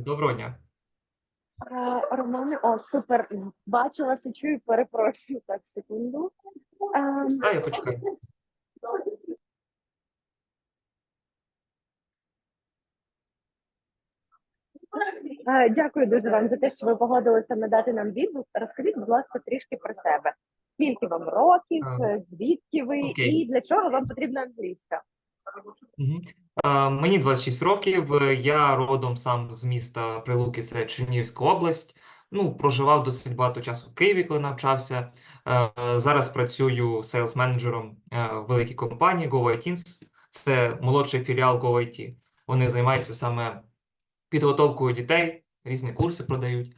Доброго дня. Романе, о, супер. Бачу вас і чую, перепрошую. Так, секунду. Ем, А, я почекаю. Дякую дуже вам за те, що ви погодилися надати нам відгук. Розкажіть, будь ласка, трішки про себе. Скільки вам років, звідки ви окей. і для чого вам потрібна англійська? Мені 26 років. Я родом сам з міста Прилуки, це Чернігівська область. Ну, проживав досить багато часу в Києві, коли навчався. Е, Зараз працюю сейлс-менеджером е, великій компанії GoITins. Це молодший філіал GoIT. Вони займаються саме підготовкою дітей, різні курси продають.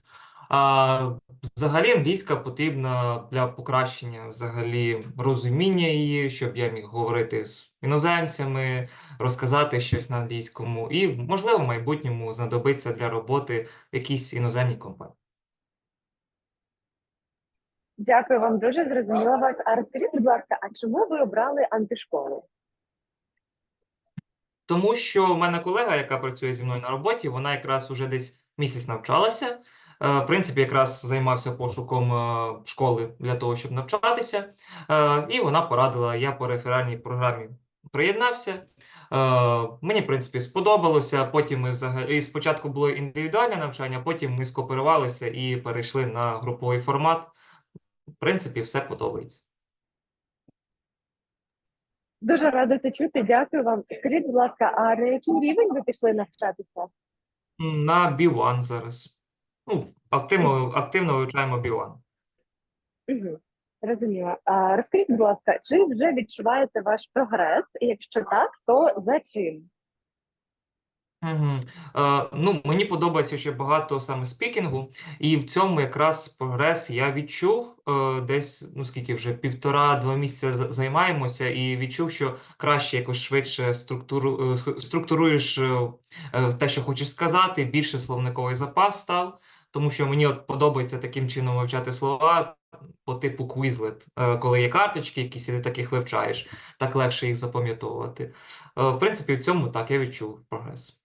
Взагалі англійська потрібна для покращення взагалі розуміння її, щоб я міг говорити з іноземцями, розказати щось на англійському, і можливо в майбутньому знадобиться для роботи в якійсь іноземній компанії. Дякую вам дуже, зрозуміла вас. А розкажіть, будь ласка, а чому ви обрали антишколу? Тому що в мене колега, яка працює зі мною на роботі, вона якраз уже десь місяць навчалася. Е, В принципі, якраз займався пошуком е, школи для того, щоб навчатися. Е, І вона порадила, я по реферальній програмі приєднався. Мені, в принципі, сподобалося. Потім ми взагалі спочатку було індивідуальне навчання, потім ми скооперувалися і перейшли на груповий формат. В принципі, все подобається. Дуже рада це чути. Дякую вам. Скажіть, будь ласка, а на який рівень ви пішли навчатися? На B1 зараз. Ну, активно, активно вивчаємо B1. Угу. Розуміла. А, розкажіть, будь ласка, чи вже відчуваєте ваш прогрес? І якщо так, то за чим? Мгм. Е, ну, мені подобається ще багато саме спікінгу, і в цьому якраз прогрес я відчув е, десь, ну скільки вже півтора-два місяці займаємося, і відчув, що краще якось швидше структуру, е, структуруєш е, е, те, що хочеш сказати, більше словниковий запас став, тому що мені от подобається таким чином вивчати слова по типу Quizlet, е, коли є карточки, якісь і ти таких вивчаєш, так легше їх запам'ятовувати. Е, в принципі, в цьому так я відчув прогрес.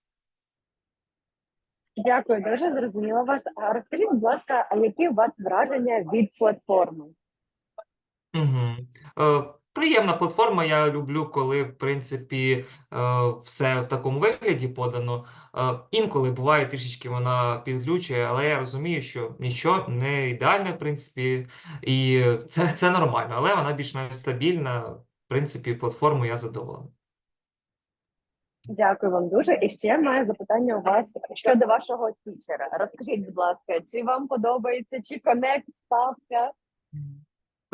Дякую, дуже зрозуміла вас. А розкажіть, будь ласка, а які у вас враження від платформи? Угу. Приємна платформа. Я люблю, коли, в принципі, е, все в такому вигляді подано. Е, інколи буває трішечки вона підглючує, але я розумію, що нічого не ідеальне, в принципі, і це, це нормально, але вона більш-менш стабільна. В принципі, платформою я задоволений. Дякую вам дуже. І ще маю запитання у вас щодо вашого тічера. Розкажіть, будь ласка, чи вам подобається, чи конект стався?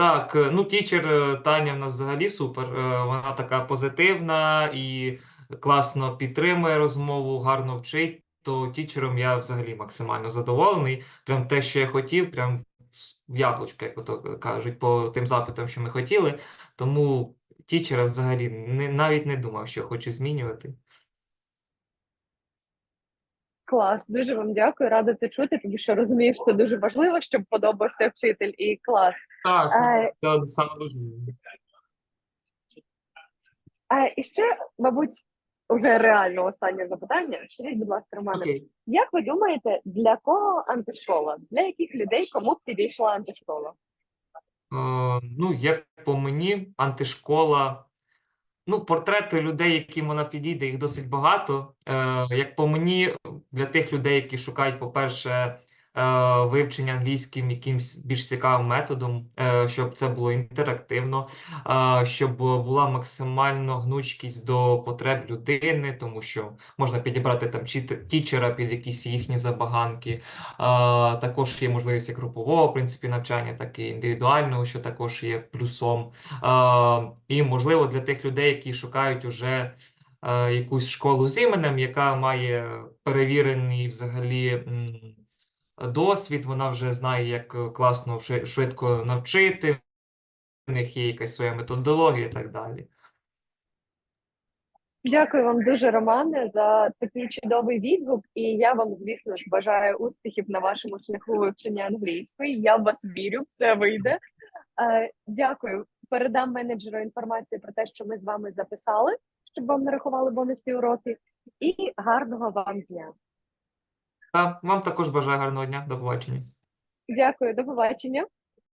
Так, е, ну тічер е, Таня в нас взагалі супер. Е, Вона така позитивна і класно підтримує розмову, гарно вчить. То тічером я взагалі максимально задоволений. Прям те, що я хотів, прям в яблучко, як ото кажуть, по тим запитам, що ми хотіли. Тому тічера взагалі не, навіть не думав, що хочу змінювати. Клас, дуже вам дякую, рада це чути, тому що розумію, що дуже важливо, щоб подобався вчитель і клас. Так, це, Е, це саме важливе. А і ще, мабуть, вже реально останнє запитання. Скажіть, будь ласка, Романе, як ви думаєте, для кого антишкола? Для яких людей кому б підійшла антишкола? Е, ну, як по мені, антишкола. Ну, портрети людей, яким вона підійде, їх досить багато. Е, як по мені, для тих людей, які шукають, по-перше, е, вивчення англійським якимсь більш цікавим методом, е, щоб це було інтерактивно, е, щоб була максимально гнучкість до потреб людини, тому що можна підібрати там тічера під якісь їхні забаганки. Також є можливість групового, в принципі, навчання, так і індивідуального, що також є плюсом. І, можливо, для тих людей, які шукають уже якусь школу з іменем, яка має перевірений взагалі досвід, вона вже знає, як е, класно швидко навчити, в них є якась своя методологія і так далі. Дякую вам дуже, Романе, за такий чудовий відгук. І я вам, звісно ж, бажаю успіхів на вашому шляху вивчення англійської. Я в вас вірю, все вийде. Е, Дякую. Передам менеджеру інформацію про те, що ми з вами записали, щоб вам нарахували бонусні уроки. І гарного вам дня. А вам також бажаю гарного дня. До побачення. Дякую, до побачення.